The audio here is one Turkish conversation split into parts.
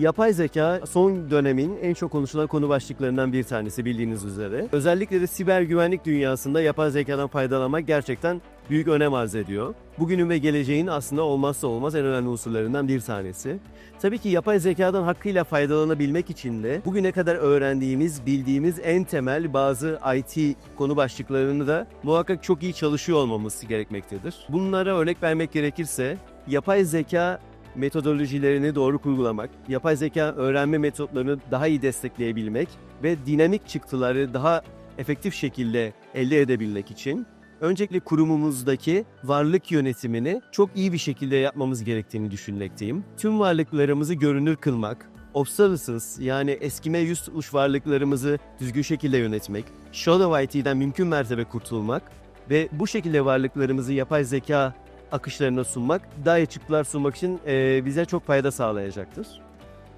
Yapay zeka son dönemin en çok konuşulan konu başlıklarından bir tanesi bildiğiniz üzere. Özellikle de siber güvenlik dünyasında yapay zekadan faydalanmak gerçekten büyük önem arz ediyor. Bugünün ve geleceğin aslında olmazsa olmaz en önemli unsurlarından bir tanesi. Tabii ki yapay zekadan hakkıyla faydalanabilmek için de bugüne kadar öğrendiğimiz, bildiğimiz en temel bazı IT konu başlıklarını da muhakkak çok iyi çalışıyor olmamız gerekmektedir. Bunlara örnek vermek gerekirse yapay zeka metodolojilerini doğru kurgulamak, yapay zeka öğrenme metotlarını daha iyi destekleyebilmek ve dinamik çıktıları daha efektif şekilde elde edebilmek için öncelikle kurumumuzdaki varlık yönetimini çok iyi bir şekilde yapmamız gerektiğini düşünmekteyim. Tüm varlıklarımızı görünür kılmak, obsolescence yani eskime yüz tutmuş varlıklarımızı düzgün şekilde yönetmek, shadow IT'den mümkün mertebe kurtulmak ve bu şekilde varlıklarımızı yapay zeka akışlarına sunmak, daha iyi çıktılar sunmak için eee, bize çok fayda sağlayacaktır.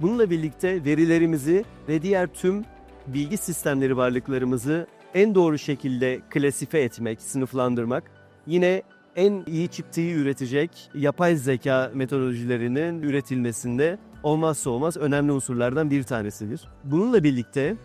Bununla birlikte verilerimizi ve diğer tüm bilgi sistemleri varlıklarımızı en doğru şekilde klasife etmek, sınıflandırmak yine en iyi çıktıyı üretecek yapay zeka metodolojilerinin üretilmesinde olmazsa olmaz önemli unsurlardan bir tanesidir. Bununla birlikte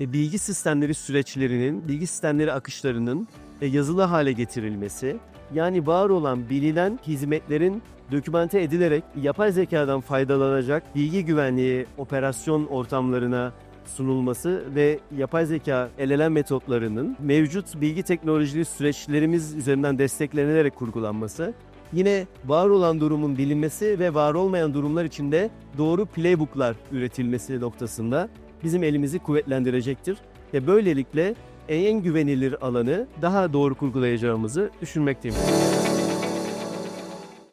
e, bilgi sistemleri süreçlerinin, bilgi sistemleri akışlarının e, yazılı hale getirilmesi, yani var olan bilinen hizmetlerin dokümante edilerek yapay zekadan faydalanacak bilgi güvenliği operasyon ortamlarına sunulması ve yapay zeka LLM metotlarının mevcut bilgi teknolojili süreçlerimiz üzerinden desteklenerek kurgulanması, yine var olan durumun bilinmesi ve var olmayan durumlar içinde doğru playbooklar üretilmesi noktasında bizim elimizi kuvvetlendirecektir. Ve böylelikle en güvenilir alanı daha doğru kurgulayacağımızı düşünmekteyim.